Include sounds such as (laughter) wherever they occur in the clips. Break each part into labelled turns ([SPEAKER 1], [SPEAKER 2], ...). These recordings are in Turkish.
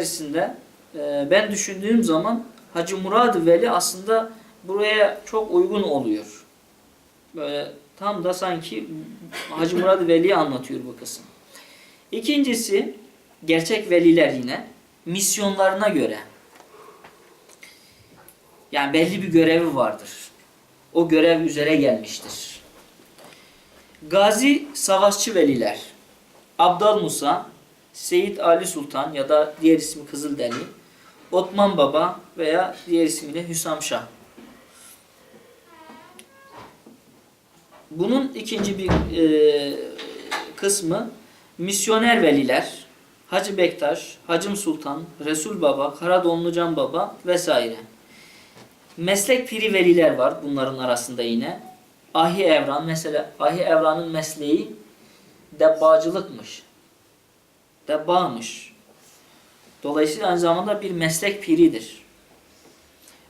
[SPEAKER 1] içerisinde e, ben düşündüğüm zaman Hacı Murad Veli aslında buraya çok uygun oluyor. Böyle tam da sanki Hacı Murad Veli'yi anlatıyor bu kısım. İkincisi gerçek veliler yine misyonlarına göre yani belli bir görevi vardır. O görev üzere gelmiştir. Gazi savaşçı veliler Abdal Musa, Seyit Ali Sultan ya da diğer ismi Kızıldeli, Otman Baba veya diğer ismiyle Hüsam Şah. Bunun ikinci bir e, kısmı misyoner veliler, Hacı Bektaş, Hacım Sultan, Resul Baba, Karadonlucan Baba vesaire. Meslek piri veliler var bunların arasında yine. Ahi Evran mesela Ahi Evran'ın mesleği debbacılıkmış. Debbağmış. Dolayısıyla aynı zamanda bir meslek piridir.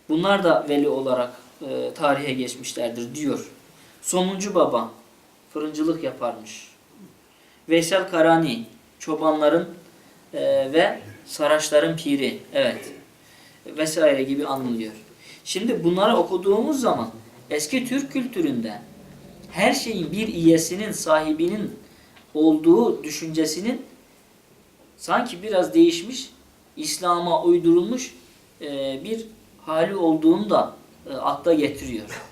[SPEAKER 1] Bunlar da veli olarak e, tarihe geçmişlerdir diyor. Somuncu Baba fırıncılık yaparmış. Veysel Karani çobanların e, ve saraçların piri. Evet. Vesaire gibi anılıyor. Şimdi bunları okuduğumuz zaman eski Türk kültüründe her şeyin bir iyesinin, sahibinin olduğu düşüncesinin sanki biraz değişmiş, İslam'a uydurulmuş e, bir hali olduğunu da e, akla getiriyor.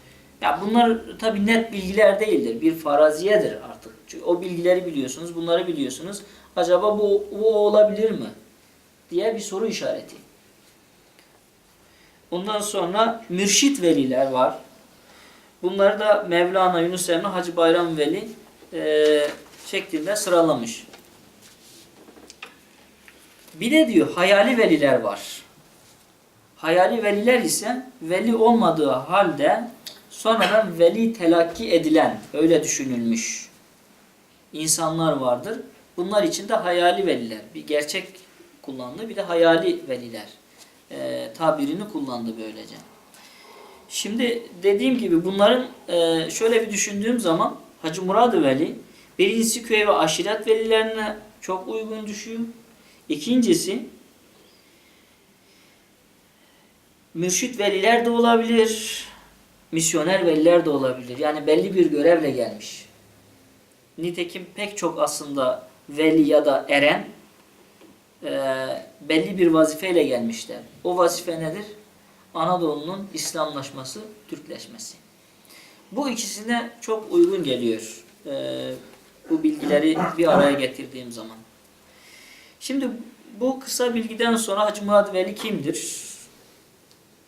[SPEAKER 1] Ya bunlar tabi net bilgiler değildir. Bir faraziyedir artık. Çünkü o bilgileri biliyorsunuz, bunları biliyorsunuz. Acaba bu, bu olabilir mi? diye bir soru işareti. Ondan sonra mürşit veliler var. Bunları da Mevlana Yunus Emre Hacı Bayram Veli e, şeklinde sıralamış. Bir de diyor hayali veliler var. Hayali veliler ise veli olmadığı halde sonradan veli telakki edilen, öyle düşünülmüş insanlar vardır. Bunlar için de hayali veliler. Bir gerçek kullandı, bir de hayali veliler e, tabirini kullandı böylece. Şimdi dediğim gibi bunların e, şöyle bir düşündüğüm zaman Hacı Murad Veli birincisi köy ve aşiret velilerine çok uygun düşüyor. İkincisi mürşit veliler de olabilir, misyoner veliler de olabilir. Yani belli bir görevle gelmiş. Nitekim pek çok aslında veli ya da eren e, belli bir vazifeyle gelmişler. O vazife nedir? Anadolu'nun İslamlaşması, Türkleşmesi. Bu ikisine çok uygun geliyor. e, bu bilgileri bir araya getirdiğim zaman. Şimdi bu kısa bilgiden sonra Hacı Murat Veli kimdir?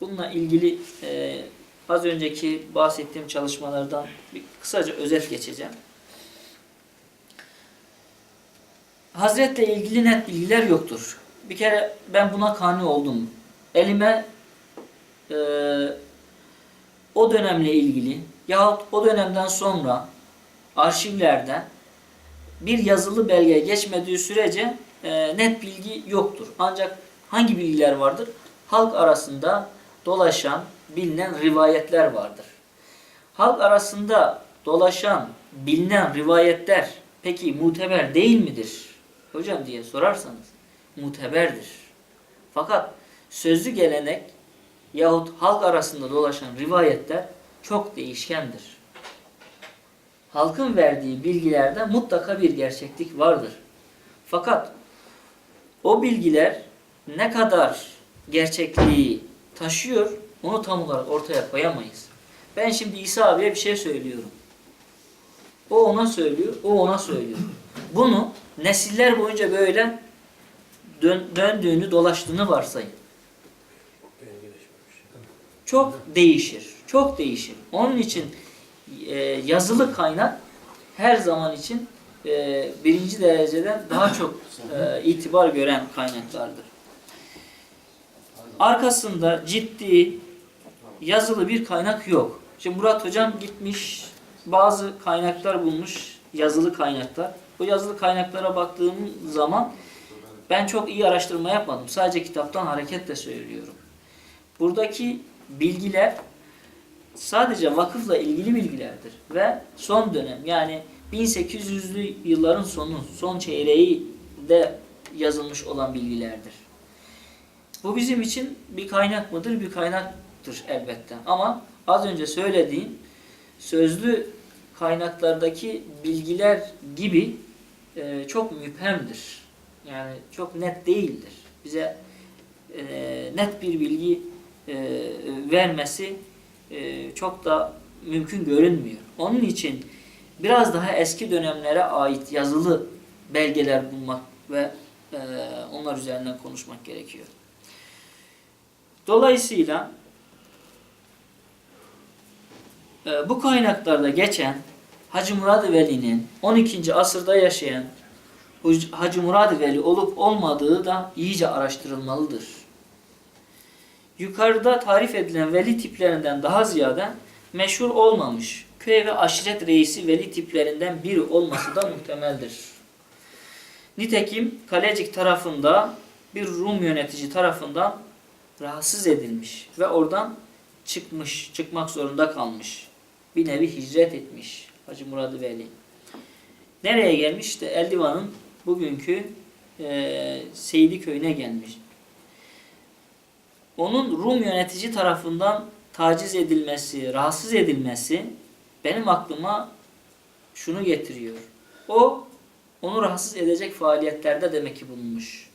[SPEAKER 1] Bununla ilgili e, az önceki bahsettiğim çalışmalardan bir kısaca özet geçeceğim. Hazretle ilgili net bilgiler yoktur. Bir kere ben buna kani oldum. Elime e, o dönemle ilgili yahut o dönemden sonra arşivlerde bir yazılı belge geçmediği sürece e, net bilgi yoktur. Ancak hangi bilgiler vardır? Halk arasında dolaşan, bilinen rivayetler vardır. Halk arasında dolaşan, bilinen rivayetler peki muteber değil midir? Hocam diye sorarsanız muteberdir. Fakat sözlü gelenek yahut halk arasında dolaşan rivayetler çok değişkendir. Halkın verdiği bilgilerde mutlaka bir gerçeklik vardır. Fakat o bilgiler ne kadar gerçekliği taşıyor onu tam olarak ortaya koyamayız. Ben şimdi İsa abiye bir şey söylüyorum. O ona söylüyor, o ona söylüyor. Bunu nesiller boyunca böyle dön, döndüğünü, dolaştığını varsayın. Çok değişir. Çok değişir. Onun için e, yazılı kaynak her zaman için e, birinci dereceden daha çok e, itibar gören kaynaklardır. Arkasında ciddi yazılı bir kaynak yok. Şimdi Murat Hocam gitmiş bazı kaynaklar bulmuş, yazılı kaynaklar. Bu yazılı kaynaklara baktığım zaman ben çok iyi araştırma yapmadım. Sadece kitaptan hareketle söylüyorum. Buradaki bilgiler sadece vakıfla ilgili bilgilerdir. Ve son dönem yani 1800'lü yılların sonu, son çeyreği de yazılmış olan bilgilerdir. Bu bizim için bir kaynak mıdır? Bir kaynaktır elbette. Ama az önce söylediğim sözlü kaynaklardaki bilgiler gibi e, çok müphemdir. Yani çok net değildir. Bize e, net bir bilgi e, vermesi e, çok da mümkün görünmüyor. Onun için biraz daha eski dönemlere ait yazılı belgeler bulmak ve e, onlar üzerinden konuşmak gerekiyor. Dolayısıyla e, bu kaynaklarda geçen Hacı Murad Veli'nin 12. asırda yaşayan Hacı Murad Veli olup olmadığı da iyice araştırılmalıdır. Yukarıda tarif edilen veli tiplerinden daha ziyade meşhur olmamış köy ve aşiret reisi veli tiplerinden biri olması da muhtemeldir. Nitekim Kalecik tarafında bir Rum yönetici tarafından rahatsız edilmiş ve oradan çıkmış, çıkmak zorunda kalmış. Bir nevi hicret etmiş Hacı Murad Veli. Nereye gelmiş? İşte Eldivan'ın bugünkü e, Seydi köyüne gelmiş. Onun Rum yönetici tarafından taciz edilmesi, rahatsız edilmesi benim aklıma şunu getiriyor. O onu rahatsız edecek faaliyetlerde demek ki bulunmuş.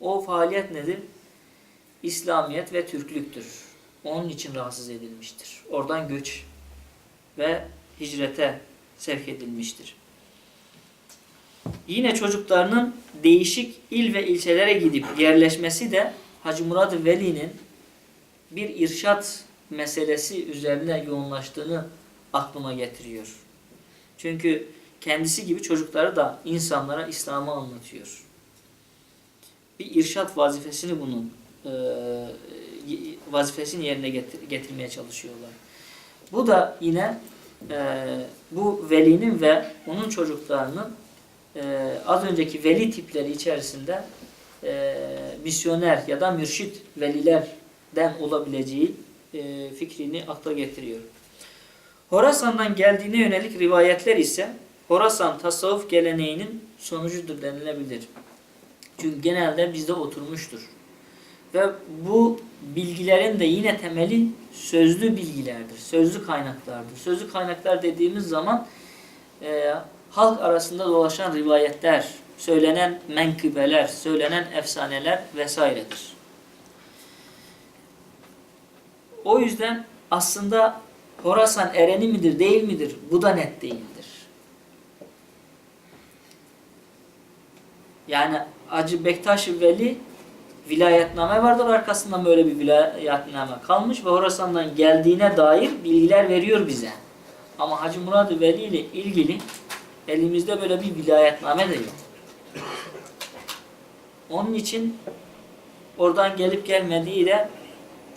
[SPEAKER 1] O faaliyet nedir? İslamiyet ve Türklüktür. Onun için rahatsız edilmiştir. Oradan göç ve hicrete sevk edilmiştir. Yine çocuklarının değişik il ve ilçelere gidip yerleşmesi de Hacı Murad Veli'nin bir irşat meselesi üzerine yoğunlaştığını aklıma getiriyor. Çünkü kendisi gibi çocukları da insanlara İslam'ı anlatıyor. Bir irşat vazifesini bunun e, vazifesini yerine getir- getirmeye çalışıyorlar. Bu da yine e, bu velinin ve onun çocuklarının e, az önceki veli tipleri içerisinde e, misyoner ya da mürşit velilerden olabileceği e, fikrini akla getiriyor. Horasan'dan geldiğine yönelik rivayetler ise Horasan tasavvuf geleneğinin sonucudur denilebilir. Çünkü genelde bizde oturmuştur. Ve bu bilgilerin de yine temeli sözlü bilgilerdir. Sözlü kaynaklardır. Sözlü kaynaklar dediğimiz zaman e, halk arasında dolaşan rivayetler, söylenen menkıbeler, söylenen efsaneler vesairedir. O yüzden aslında Horasan ereni midir değil midir bu da net değildir. Yani Hacı Bektaş Veli vilayetname vardır arkasından böyle bir vilayetname kalmış ve Horasan'dan geldiğine dair bilgiler veriyor bize. Ama Hacı Murad Veli ile ilgili elimizde böyle bir vilayetname de yok. Onun için oradan gelip gelmediği de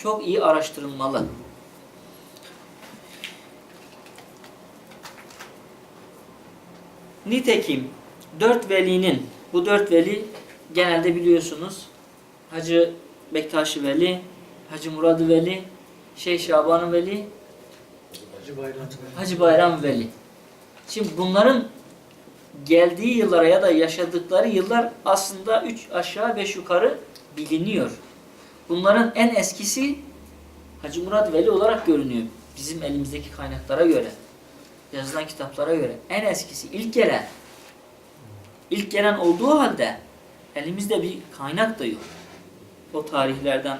[SPEAKER 1] çok iyi araştırılmalı. Nitekim dört velinin, bu dört veli genelde biliyorsunuz Hacı Bektaşi Veli, Hacı Murad Veli, Şeyh Şaban Veli,
[SPEAKER 2] Hacı Bayram.
[SPEAKER 1] Hacı Bayram Veli. Şimdi bunların geldiği yıllara ya da yaşadıkları yıllar aslında üç aşağı beş yukarı biliniyor. Bunların en eskisi Hacı Murad Veli olarak görünüyor. Bizim elimizdeki kaynaklara göre. Yazılan kitaplara göre. En eskisi, ilk gelen. İlk gelen olduğu halde elimizde bir kaynak da yok. O tarihlerden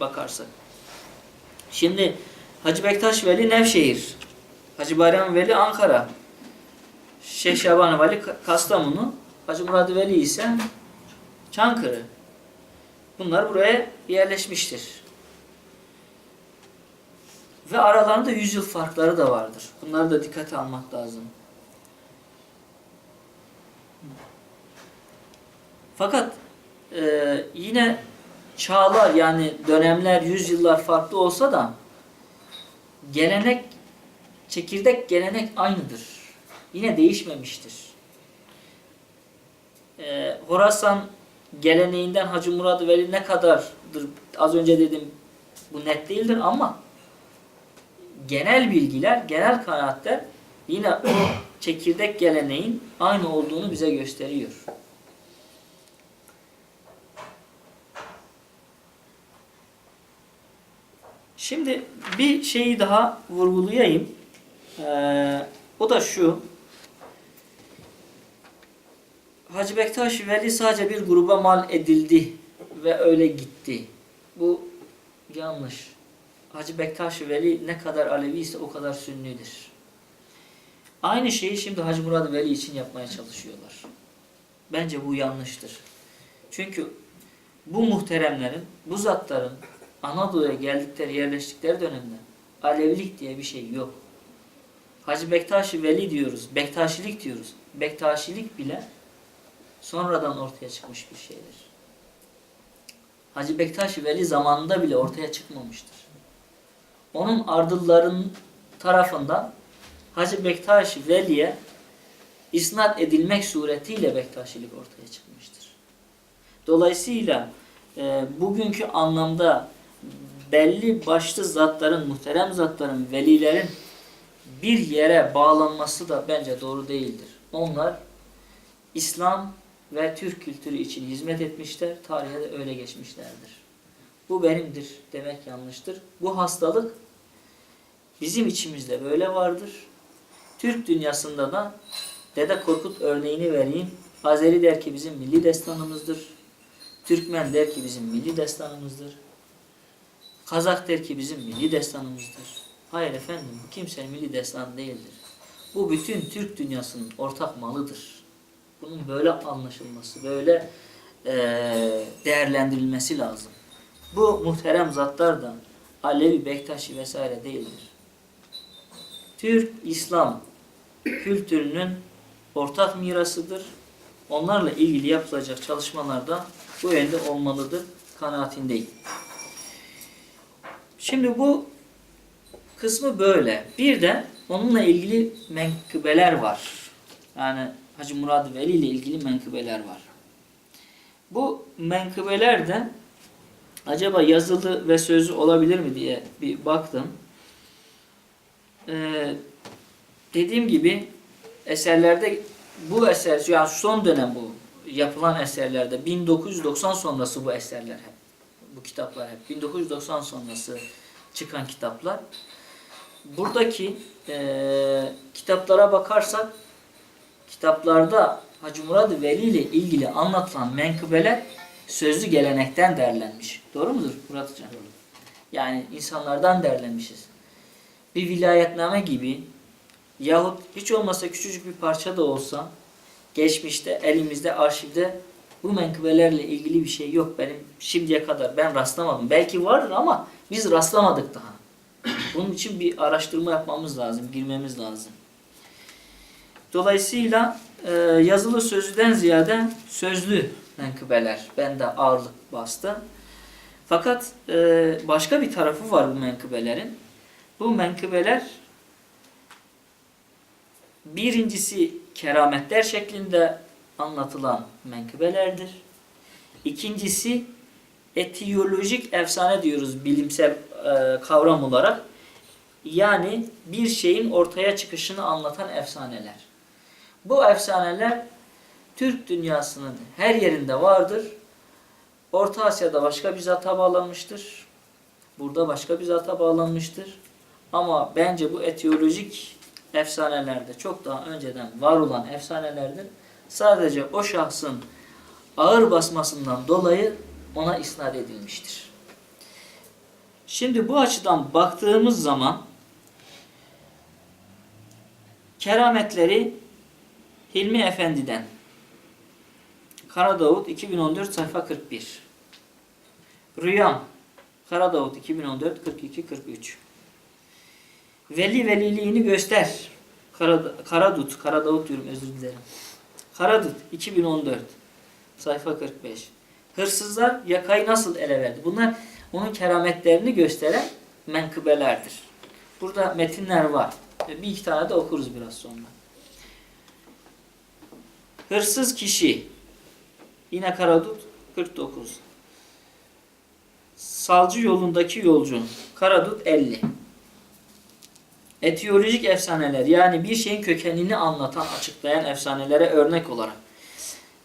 [SPEAKER 1] bakarsak. Şimdi Hacı Bektaş Veli Nevşehir. Hacı Bayram Veli Ankara. Şeyh Şaban Veli Ka- Kastamonu. Hacı Murad Veli ise Çankırı. Bunlar buraya yerleşmiştir. Ve aralarında yüzyıl farkları da vardır. Bunları da dikkate almak lazım. Fakat e, yine çağlar yani dönemler, yüzyıllar farklı olsa da gelenek, çekirdek gelenek aynıdır. Yine değişmemiştir. E, Horasan geleneğinden Hacı Murad Veli ne kadardır az önce dedim bu net değildir ama genel bilgiler, genel kanaatler yine o (clears throat) çekirdek geleneğin aynı olduğunu bize gösteriyor. Şimdi bir şeyi daha vurgulayayım. Ee, o da şu. Hacı Bektaş Veli sadece bir gruba mal edildi ve öyle gitti. Bu yanlış. Hacı Bektaş Veli ne kadar Alevi ise o kadar Sünnidir. Aynı şeyi şimdi Hacı Murad Veli için yapmaya çalışıyorlar. Bence bu yanlıştır. Çünkü bu muhteremlerin, bu zatların Anadolu'ya geldikleri, yerleştikleri dönemde Alevilik diye bir şey yok. Hacı Bektaşi Veli diyoruz, Bektaşilik diyoruz. Bektaşilik bile sonradan ortaya çıkmış bir şeydir. Hacı Bektaşi Veli zamanında bile ortaya çıkmamıştır. Onun ardılların tarafından Hacı Bektaşi Veli'ye isnat edilmek suretiyle Bektaşilik ortaya çıkmıştır. Dolayısıyla e, bugünkü anlamda belli başlı zatların, muhterem zatların, velilerin bir yere bağlanması da bence doğru değildir. Onlar İslam ve Türk kültürü için hizmet etmişler, tarihe de öyle geçmişlerdir. Bu benimdir demek yanlıştır. Bu hastalık bizim içimizde böyle vardır. Türk dünyasında da Dede Korkut örneğini vereyim. Azeri der ki bizim milli destanımızdır. Türkmen der ki bizim milli destanımızdır. Kazak der ki bizim milli destanımızdır. Hayır efendim bu kimsenin milli destanı değildir. Bu bütün Türk dünyasının ortak malıdır. Bunun böyle anlaşılması, böyle eee, değerlendirilmesi lazım. Bu muhterem zatlar da Alevi, Bektaşi vesaire değildir. Türk, İslam kültürünün ortak mirasıdır. Onlarla ilgili yapılacak çalışmalarda bu elde olmalıdır kanaatindeyim. Şimdi bu kısmı böyle. Bir de onunla ilgili menkıbeler var. Yani Hacı Murad Veli ile ilgili menkıbeler var. Bu menkıbeler de acaba yazılı ve sözlü olabilir mi diye bir baktım. Ee, dediğim gibi eserlerde bu eser yani son dönem bu yapılan eserlerde 1990 sonrası bu eserler hep bu kitaplar hep 1990 sonrası çıkan kitaplar. Buradaki eee, kitaplara bakarsak kitaplarda Hacı Murad Veli ile ilgili anlatılan menkıbeler sözlü gelenekten derlenmiş. Doğru mudur Murat Hocam? Yani insanlardan derlenmişiz. Bir vilayetname gibi yahut hiç olmasa küçücük bir parça da olsa geçmişte elimizde arşivde bu menkıbelerle ilgili bir şey yok benim şimdiye kadar ben rastlamadım. Belki vardır ama biz rastlamadık daha. Bunun için bir araştırma yapmamız lazım, girmemiz lazım. Dolayısıyla e, yazılı sözlüden ziyade sözlü menkıbeler bende ağırlık bastı. Fakat e, başka bir tarafı var bu menkıbelerin. Bu menkıbeler birincisi kerametler şeklinde anlatılan menkıbelerdir. İkincisi etiyolojik efsane diyoruz bilimsel e, kavram olarak. Yani bir şeyin ortaya çıkışını anlatan efsaneler. Bu efsaneler Türk dünyasının her yerinde vardır. Orta Asya'da başka bir zata bağlanmıştır. Burada başka bir zata bağlanmıştır. Ama bence bu etiyolojik efsanelerde çok daha önceden var olan efsanelerdir. Sadece o şahsın ağır basmasından dolayı ona isnat edilmiştir. Şimdi bu açıdan baktığımız zaman kerametleri Hilmi Efendi'den Kara Davut 2014 sayfa 41 Rüyam Kara Davut 2014 42 43 Veli veliliğini göster. Kara, Karadut, Karadavut diyorum özür dilerim. Karadut 2014 sayfa 45. Hırsızlar yakayı nasıl ele verdi? Bunlar onun kerametlerini gösteren menkıbelerdir. Burada metinler var. Bir iki tane de okuruz biraz sonra. Hırsız kişi yine Karadut 49. Salcı yolundaki yolcu Karadut 50. Etiyolojik efsaneler yani bir şeyin kökenini anlatan, açıklayan efsanelere örnek olarak.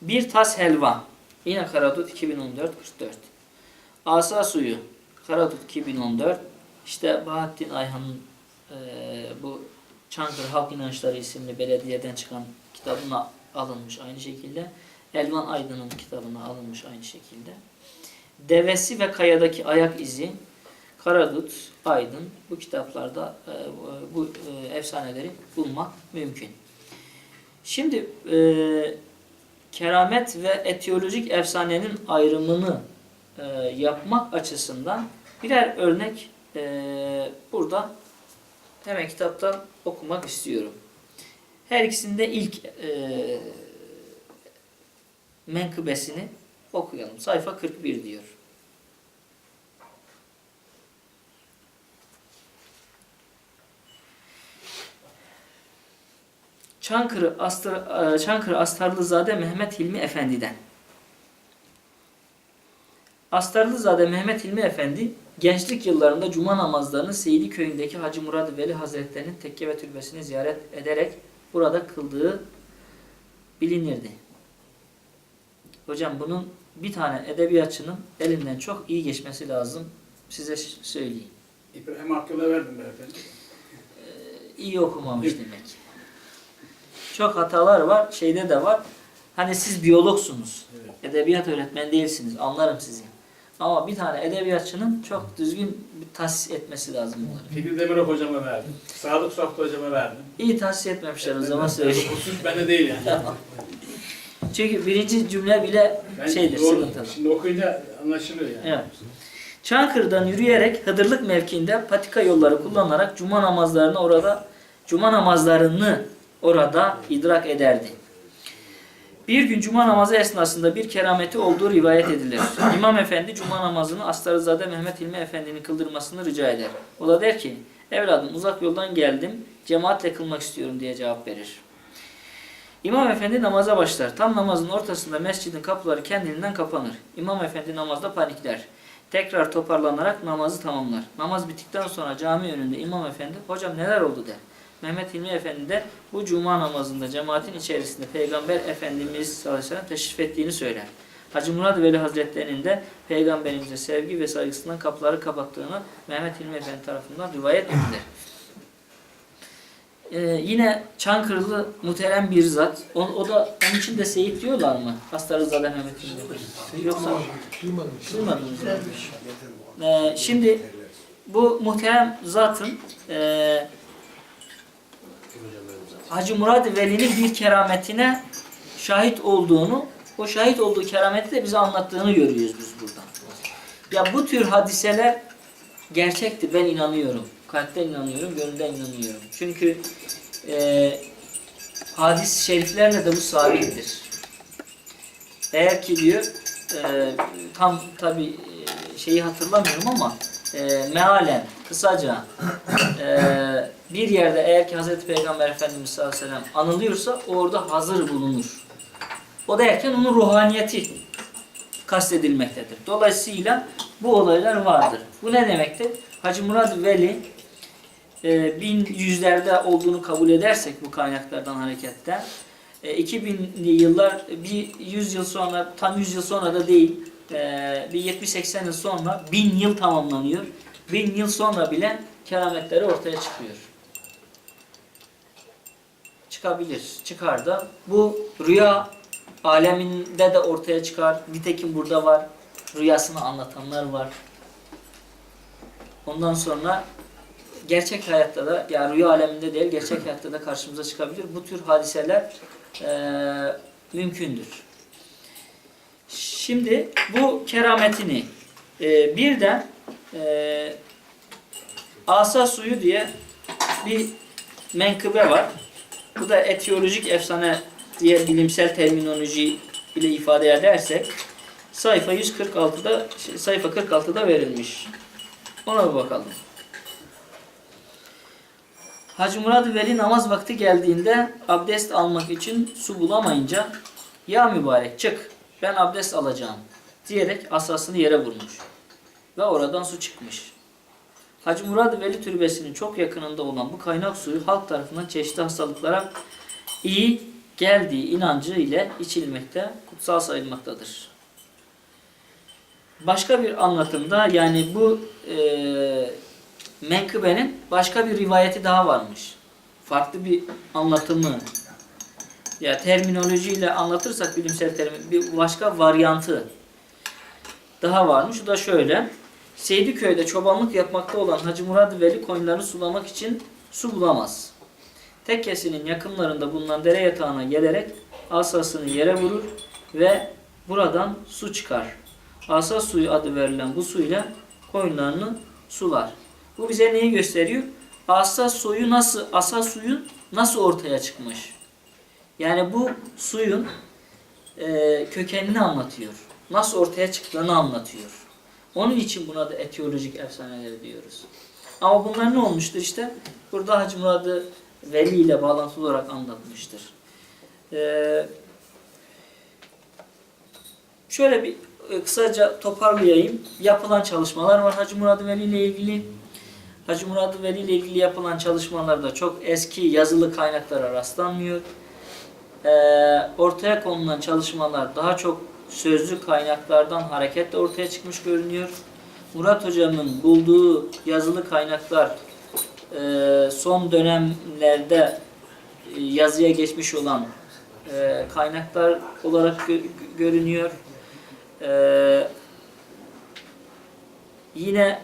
[SPEAKER 1] Bir tas helva. Yine Karadut 2014 44. Asa suyu. Karadut 2014 İşte Bahattin Ayhan'ın e, bu Çankırı Halk İnançları isimli belediyeden çıkan kitabına alınmış aynı şekilde. Elvan Aydın'ın kitabına alınmış aynı şekilde. Devesi ve Kayadaki Ayak İzi, Karadut, Aydın bu kitaplarda e, bu e, efsaneleri bulmak mümkün. Şimdi e, keramet ve etiyolojik efsanenin ayrımını e, yapmak açısından birer örnek e, burada hemen kitaptan okumak istiyorum. Her ikisinde ilk e, menkıbesini okuyalım. Sayfa 41 diyor. Çankırı, Astar, Çankırı Astarlızade Mehmet Hilmi Efendi'den. Astarlızade Mehmet Hilmi Efendi gençlik yıllarında cuma namazlarını Seydi köyündeki Hacı Murad Veli Hazretleri'nin tekke ve türbesini ziyaret ederek burada kıldığı bilinirdi. Hocam bunun bir tane edebiyatçının elinden çok iyi geçmesi lazım. Size söyleyeyim.
[SPEAKER 3] İbrahim Akgül'e verdim beyefendi.
[SPEAKER 1] İyi okumamış demek. Çok hatalar var. Şeyde de var. Hani siz biyologsunuz. Edebiyat öğretmeni değilsiniz. Anlarım sizi. Ama bir tane edebiyatçının çok düzgün bir tahsis etmesi lazım bunları.
[SPEAKER 3] Fikri Demirok hocama verdim. Sadık Soktu hocama verdim.
[SPEAKER 1] İyi tahsis etmemişler o zaman söyleyeyim.
[SPEAKER 3] Bu suç bende değil yani.
[SPEAKER 1] Çünkü birinci cümle bile
[SPEAKER 3] Ben
[SPEAKER 1] şeydir,
[SPEAKER 3] doğru-
[SPEAKER 1] sıkıntılı.
[SPEAKER 3] Şimdi okuyunca anlaşılıyor yani.
[SPEAKER 1] Evet. Çankırı'dan yürüyerek Hıdırlık mevkiinde patika yolları kullanarak cuma namazlarını orada cuma namazlarını orada idrak ederdi. Bir gün cuma namazı esnasında bir kerameti olduğu rivayet edilir. İmam Efendi cuma namazını Astarızade Mehmet Hilmi Efendi'nin kıldırmasını rica eder. O da der ki, evladım uzak yoldan geldim, cemaatle kılmak istiyorum diye cevap verir. İmam Efendi namaza başlar. Tam namazın ortasında mescidin kapıları kendiliğinden kapanır. İmam Efendi namazda panikler. Tekrar toparlanarak namazı tamamlar. Namaz bittikten sonra cami önünde İmam Efendi, hocam neler oldu der. Mehmet Hilmi Efendi de bu cuma namazında cemaatin içerisinde Peygamber Efendimiz sallallahu aleyhi ve sellem teşrif ettiğini söyler. Hacı Murad Veli Hazretleri'nin de Peygamberimize sevgi ve saygısından kapıları kapattığını Mehmet Hilmi Efendi tarafından rivayet edilir. Ee, yine Çankırılı muhterem bir zat. O, o da onun için de Seyit diyorlar mı? Hastarızade Mehmet Hilmi. Yoksa duymadınız mı? Ee, şimdi bu muhterem zatın e, Hacı Murad Veli'nin bir kerametine şahit olduğunu, o şahit olduğu kerameti de bize anlattığını görüyoruz biz buradan. Ya bu tür hadiseler gerçektir. Ben inanıyorum. Kalpten inanıyorum, gönülden inanıyorum. Çünkü e, hadis-i şeriflerle de bu sabittir. Eğer ki diyor, e, tam tabi şeyi hatırlamıyorum ama e, mealen, kısaca e, bir yerde eğer ki Hazreti Peygamber Efendimiz sallallahu aleyhi ve sellem anılıyorsa orada hazır bulunur. O derken onun ruhaniyeti kastedilmektedir. Dolayısıyla bu olaylar vardır. Bu ne demektir? Hacı Murad Veli e, bin yüzlerde olduğunu kabul edersek bu kaynaklardan hareketten e, 2000'li yıllar bir 100 yıl sonra tam 100 yıl sonra da değil e, bir 70-80 yıl sonra 1000 yıl tamamlanıyor. 1000 yıl sonra bile kerametleri ortaya çıkıyor. Çıkabilir. Çıkar da. Bu rüya aleminde de ortaya çıkar. Nitekim burada var. Rüyasını anlatanlar var. Ondan sonra gerçek hayatta da yani rüya aleminde değil gerçek (clears throat) hayatta da karşımıza çıkabilir. Bu tür hadiseler eee, mümkündür. Şimdi bu kerametini eee bir de eee Asa suyu diye bir menkıbe var. Bu da etiyolojik efsane diye bilimsel terminoloji ile ifade edersek sayfa 146'da şey, sayfa 46'da verilmiş. Ona bir bakalım. Hacı Murad Veli namaz vakti geldiğinde abdest almak için su bulamayınca ya mübarek çık ben abdest alacağım diyerek asasını yere vurmuş. Ve oradan su çıkmış. Hacı Murad Veli Türbesi'nin çok yakınında olan bu kaynak suyu halk tarafından çeşitli hastalıklara iyi geldiği inancı ile içilmekte, kutsal sayılmaktadır. Başka bir anlatımda yani bu e, menkıbenin başka bir rivayeti daha varmış. Farklı bir anlatımı. Ya terminolojiyle anlatırsak bilimsel terim bir başka varyantı daha varmış. O da şöyle. Seydiköy'de çobanlık yapmakta olan Hacı Murad Veli koyunlarını sulamak için su bulamaz. Tekkesinin yakınlarında bulunan dere yatağına gelerek asasını yere vurur ve buradan su çıkar. Asa suyu adı verilen bu suyla koyunlarını sular. Bu bize neyi gösteriyor? Asa suyu nasıl, asa suyun nasıl ortaya çıkmış? Yani bu suyun e, kökenini anlatıyor. Nasıl ortaya çıktığını anlatıyor. Onun için buna da etiyolojik efsaneler diyoruz. Ama bunlar ne olmuştur işte? Burada Hacı Murad'ı Veli ile bağlantılı olarak anlatmıştır. Ee, şöyle bir e, kısaca toparlayayım. Yapılan çalışmalar var Hacı Murad Veli ile ilgili. Hacı Murad Veli ile ilgili yapılan çalışmalarda çok eski yazılı kaynaklara rastlanmıyor. Ee, ortaya konulan çalışmalar daha çok sözlü kaynaklardan hareketle ortaya çıkmış görünüyor. Murat Hocam'ın bulduğu yazılı kaynaklar e, son dönemlerde e, yazıya geçmiş olan e, kaynaklar olarak gö- gö- görünüyor. Yine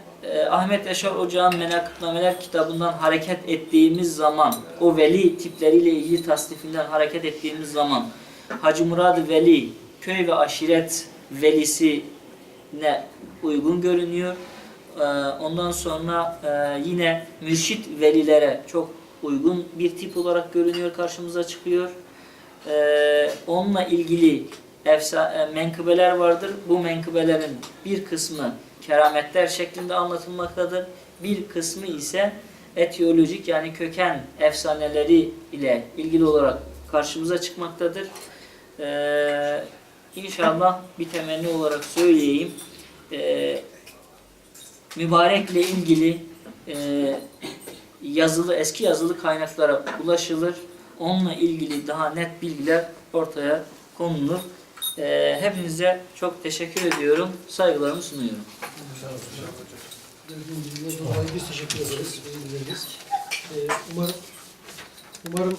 [SPEAKER 1] Ahmet Yaşar Ocağ'ın Menakıbnameler kitabından hareket ettiğimiz zaman, o veli tipleriyle ilgili tasnifinden hareket ettiğimiz zaman Hacı Murad Veli, köy ve aşiret velisine uygun görünüyor. Ee, Ondan sonra e, yine mürşit velilere çok uygun bir tip olarak görünüyor, karşımıza çıkıyor. Ee, Onunla ilgili efsa, e, menkıbeler vardır. Bu menkıbelerin bir kısmı kerametler şeklinde anlatılmaktadır. Bir kısmı ise etiyolojik yani köken efsaneleri ile ilgili olarak karşımıza çıkmaktadır. Ee, inşallah bir temenni olarak söyleyeyim. Ee, mübarekle ilgili e, yazılı eski yazılı kaynaklara ulaşılır. Onunla ilgili daha net bilgiler ortaya konulur. Ee, hepinize çok teşekkür ediyorum. Saygılarımı sunuyorum.
[SPEAKER 2] Biz teşekkür ederiz. Ee, umarım umarım